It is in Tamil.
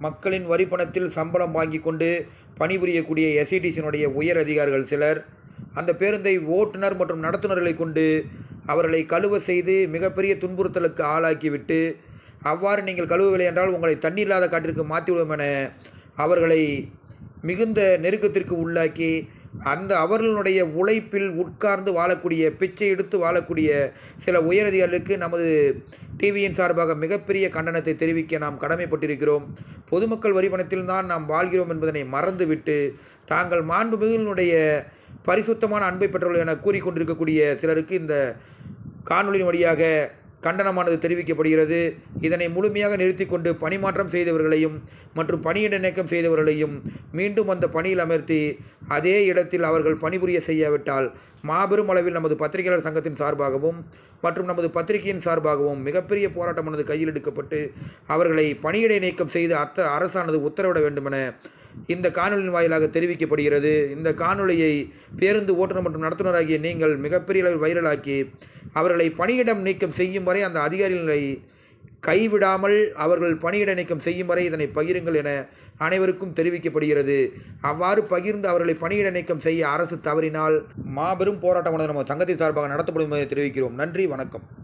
மக்களின் வரிப்பணத்தில் சம்பளம் வாங்கி கொண்டு பணிபுரியக்கூடிய எஸ்இடிசியினுடைய உயர் அதிகாரிகள் சிலர். அந்த பேருந்தை ஓட்டுநர் மற்றும் நடத்துனர்களை கொண்டு அவர்களை கழுவ செய்து மிகப்பெரிய துன்புறுத்தலுக்கு ஆளாக்கிவிட்டு அவ்வாறு நீங்கள் கழுவவில்லை என்றால் உங்களை தண்ணீர் இல்லாத காட்டிற்கு மாற்றிவிடும் என அவர்களை மிகுந்த நெருக்கத்திற்கு உள்ளாக்கி அந்த அவர்களுடைய உழைப்பில் உட்கார்ந்து வாழக்கூடிய பிச்சை எடுத்து வாழக்கூடிய சில உயரதிகளுக்கு நமது டிவியின் சார்பாக மிகப்பெரிய கண்டனத்தை தெரிவிக்க நாம் கடமைப்பட்டிருக்கிறோம். பொதுமக்கள் வரிப்பணத்தில் தான் நாம் வாழ்கிறோம் என்பதனை மறந்துவிட்டு தாங்கள் மாண்புமிகுனுடைய பரிசுத்தமான அன்பை பெற்றவர்கள் என கூறிக்கொண்டிருக்கக்கூடிய சிலருக்கு இந்த காணொலியின் வழியாக கண்டனமானது தெரிவிக்கப்படுகிறது. இதனை முழுமையாக நிறுத்தி கொண்டு பணிமாற்றம் செய்தவர்களையும் மற்றும் பணியிட நீக்கம் செய்தவர்களையும் மீண்டும் அந்த பணியில் அமர்த்தி அதே இடத்தில் அவர்கள் பணிபுரிய செய்யாவிட்டால் மாபெரும் அளவில் நமது பத்திரிகையாளர் சங்கத்தின் சார்பாகவும் மற்றும் நமது பத்திரிகையின் சார்பாகவும் மிகப்பெரிய போராட்டமானது கையில் எடுக்கப்பட்டு அவர்களை பணியிடை நீக்கம் செய்து அத்த அரசானது உத்தரவிட வேண்டுமென இந்த காணொலியின் வாயிலாக தெரிவிக்கப்படுகிறது. இந்த காணொலியை பேருந்து ஓட்டுநர் மற்றும் நடத்துனராகிய நீங்கள் மிகப்பெரிய அளவில் வைரலாக்கி அவர்களை பணியிடம் நீக்கம் செய்யும் வரை அந்த அதிகாரிகளை கைவிடாமல் அவர்கள் பணியிட நீக்கம் செய்யும் வரை இதனை பகிருங்கள் என அனைவருக்கும் தெரிவிக்கப்படுகிறது. அவ்வாறு பகிர்ந்து அவர்களை பணியிட நீக்கம் செய்ய அரசு தவறினால் மாபெரும் போராட்டமானது நம்ம சங்கத்தின் சார்பாக நடத்தப்படும் என்பதை தெரிவிக்கிறோம். நன்றி வணக்கம்.